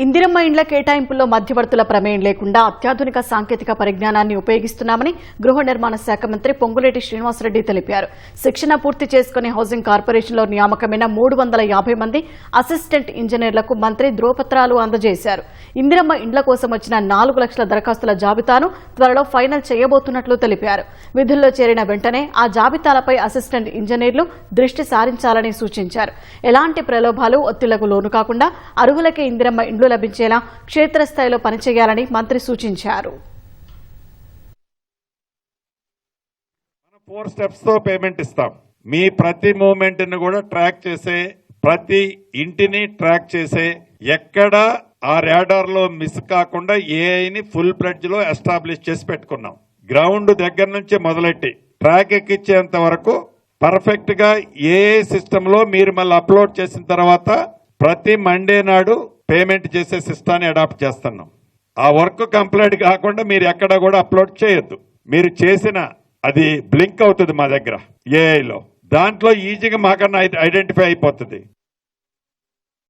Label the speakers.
Speaker 1: ఇందిరమ్మ ఇండ్ల కేటాయింపుల్లో మధ్యవర్తుల ప్రమేయం లేకుండా అత్యాధునిక సాంకేతిక పరిజ్ఞానాన్ని ఉపయోగిస్తున్నామని గృహ నిర్మాణ శాఖ మంత్రి పొంగులేటి శ్రీనివాసరెడ్డి తెలిపారు. శిక్షణ పూర్తి చేసుకుని హౌసింగ్ కార్పొరేషన్లో నియామకమైన మూడు వందల యాభై మంది అసిస్టెంట్ ఇంజనీర్లకు మంత్రి ధ్రువపత్రాలు అందజేశారు. ఇందిరమ్మ ఇండ్ల కోసం వచ్చిన నాలుగు లక్షల దరఖాస్తుల జాబితాను త్వరలో ఫైనల్ చేయబోతున్నట్లు తెలిపారు. విధుల్లో చేరిన వెంటనే ఆ జాబితాలపై అసిస్టెంట్ ఇంజనీర్లు దృష్టి సారించాలని సూచించారు. ఎలాంటి ప్రలోభాలు ఒత్తిళ్ళకు లోను కాకుండా అర్హులకే ఇందిరమ్మ ఇండ్లు లభించేలా క్షేత్రస్థాయిలో పనిచేయాలని మంత్రి సూచించారు.
Speaker 2: ఫోర్ స్టెప్స్తో పేమెంట్ ఇస్తాం. మీ ప్రతి మూమెంట్ని కూడా ట్రాక్ చేసే ప్రతి ఇంటిని ట్రాక్ చేసే ఎక్కడ ఆ రాడార్లో మిస్ కాకుండా ఏఐని ఫుల్ ప్లెడ్జ్లో ఎస్టాబ్లిష్ చేసి పెట్టుకున్నాం. గ్రౌండ్ దగ్గర నుంచి మొదలెట్టి ట్రాక్ ఎక్కించేంత వరకు పర్ఫెక్ట్గా ఏఐ సిస్టమ్లో మీరు మళ్ళీ అప్లోడ్ చేసిన తర్వాత ప్రతి మండే నాడు పేమెంట్ చేసే సిస్టాన్ని అడాప్ట్ చేస్తున్నాం. ఆ వర్క్ కంప్లీట్ కాకుండా మీరు ఎక్కడ కూడా అప్లోడ్ చేయొద్దు. మీరు చేసిన అది బ్లింక్ అవుతుంది మా దగ్గర ఏఐలో దాంట్లో ఈజీగా మాకన్నా ఐడెంటిఫై అయిపోతుంది.